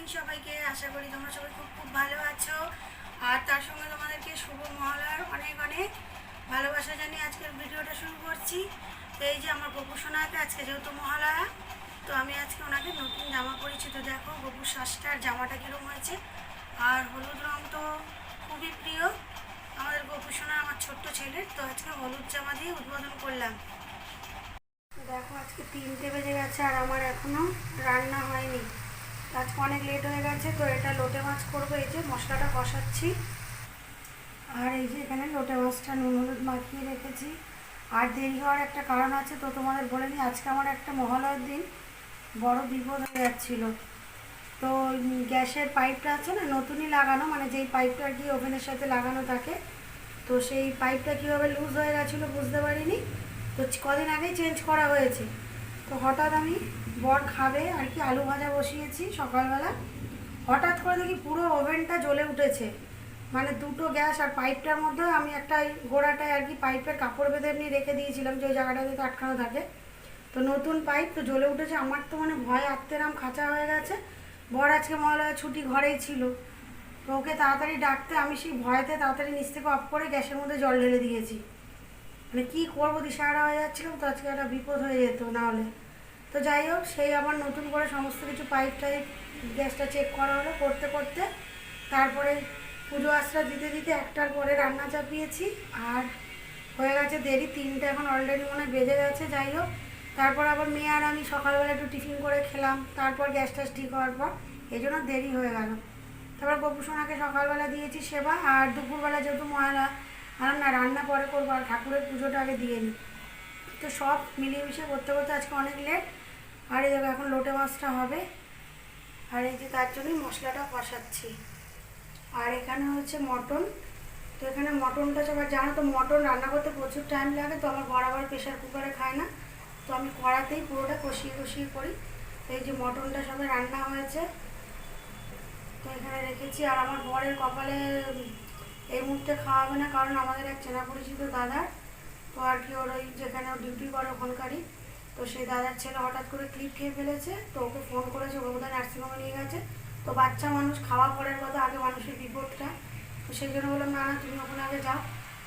Morning সবাইকে। আশা করি তোমরা সবাই খুব খুব ভালো আছো। আর তার সঙ্গে তোমাদেরকে শুভ মহলার অনেক অনেক ভালোবাসা জানিয়ে আজকের ভিডিওটা শুরু করছি। তো এই যে আমার গপু সোনাকে আজকে যেহেতু মহালয়া, তো আমি আজকে ওনাকে নতুন জামা পরেছি। তো দেখো গপুর শ্বাসটার জামাটা কীরকম হয়েছে। আর হলুদ রং তো খুবই প্রিয়। আমাদের গপু সোনা আমার ছোট্ট ছেলের। তো আজকে হলুদ জামা দিয়ে উদ্বোধন করলাম। দেখো আজকে তিনটে বেজে গেছে আর আমার এখনও রান্না হয়নি। আজকে অনেক লেট হয়ে গেছে, তো এটা লোটে মাছ করব। এই যে মশলাটা কষাচ্ছি। আর এই যে এখানে লোটে মাছটা নুন হলুদ মাখিয়ে রেখেছি। আর দেরি হওয়ার একটা কারণ আছে, তো তোমাদের বলে নিই, আজকে আমার একটা মহালয়ের দিন, বড় বিপদ হয়ে যাচ্ছিল। তো গ্যাসের পাইপটা আছে না, নতুনই লাগানো মানে যেই পাইপটা আর কি ওভেনের সাথে লাগানো থাকে, তো সেই পাইপটা কীভাবে লুজ হয়ে গেছিল বুঝতে পারিনি। তো কদিন আগেই চেঞ্জ করা হয়েছে। তো হঠাৎ আমি বর খাবে আর কি আলু ভাজা বসিয়েছি সকালবেলা। হঠাৎ করে দেখি পুরো ওভেনটা জ্বলে উঠেছে। মানে দুটো গ্যাস আর পাইপটার মধ্যে আমি একটা গোড়াটায় আর কি পাইপের কাপড় বেঁধে এমনি রেখে দিয়েছিলাম যে ওই জায়গাটাতে তো আটকানো থাকে। তো নতুন পাইপ তো জ্বলে উঠেছে, আমার তো মানে ভয় আত্মেরাম খাঁচা হয়ে গেছে। বর আজকে মহালয়া ছুটি ঘরেই ছিল। তো ওকে তাড়াতাড়ি ডাকতে আমি সেই ভয়তে তাড়াতাড়ি নিচ থেকে অফ করে গ্যাসের মধ্যে জল ঢেলে দিয়েছি। মানে কী করব, দিশাহারা হয়ে যাচ্ছিলাম, তো আজকে একটা বিপদ হয়ে যেত নাহলে তো যাই হোক, সেই আবার নতুন করে সমস্ত কিছু পাইপ টাইপ, গ্যাসটা চেক করা হলো, করতে করতে। তারপরে পুজো আশ্রা দিতে দিতে একটার পরে রান্না চাপিয়েছি, আর হয়ে গেছে দেরি, তিনটে এখন অলরেডি মনে বেজে গেছে, যাই হোক। তারপর আবার মেয়ে আর আমি সকালবেলা একটু টিফিন করে খেলাম, তারপর গ্যাস ট্যাস ঠিক হওয়ার পর, এই জন্য দেরি হয়ে গেল। তারপর গপু সোনাকে সকালবেলা দিয়েছি সেবা, আর দুপুরবেলা যেহেতু ময়লা আর না, রান্না পরে করব, আর ঠাকুরের পুজোটা আগে দিয়ে নিই তো সব মিলিয়ে করতে করতে আজকে অনেক লেট আর এই এখন লোটে মাছটা হবে। আর এই যে তার জন্যই মশলাটা কষাচ্ছি। আর এখানে হচ্ছে মটন। তো এখানে মটনটা সবার জানো তো, মটন রান্না করতে প্রচুর টাইম লাগে, তো আমার বরাবর প্রেশার কুকারে খায় না। তো আমি কড়াতেই পুরোটা কষিয়ে কষিয়ে করি। এই যে মটনটা সবে রান্না হয়েছে। তো এখানে রেখেছি, আর আমার বরের কপালে এই মুহূর্তে খাওয়াবে না, কারণ আমাদের এক চেনা পরিচিত দাদার তো আর কি ওর ওই যেখানে ডিউটি করে ওখানকারই। তো সেই দাদার ছেলে হঠাৎ করে ক্লিপ খেয়ে ফেলেছে, তো ওকে ফোন করেছে, ওকে বোধহয় নার্সিংহোমে নিয়ে গেছে। তো বাচ্চা মানুষ খাওয়া পরের কথা আগে মানুষের বিপদটা তো সেই জন্য বললাম, না না, তুমি ওখানে আগে যাও।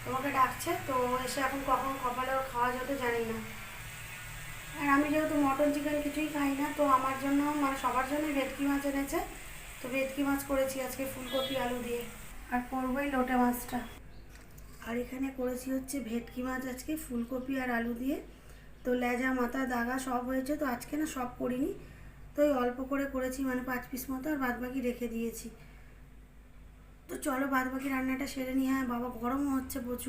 তোমাকে ডাকছে, তো এসে এখন কখন কপালে ওর খাওয়া যেতে জানি না। আর আমি যেহেতু মটন চিকেন কিছুই খাই না, তো আমার জন্য মানে সবার জন্যই ভেটকি মাছ এনেছে। তো ভেটকি মাছ করেছি আজকে, ফুলকপি, আলু দিয়ে। আর করবোই লোটে মাছটা। আর এখানে করেছি হচ্ছে ভেটকি মাছ আজকে, ফুলকপি আর আলু দিয়ে। তো লেজা, মাথা, দাগা সব হয়েছে, তো আজকে না সব করিনি। তো ওই অল্প করে করেছি মানে পাঁচ পিস মতো, আর বাদবাকি রেখে দিয়েছি। তো চলো বাদবাকি রান্নাটা সেরে নিয়ে হ্যাঁ বাবা গরমও হচ্ছে প্রচুর।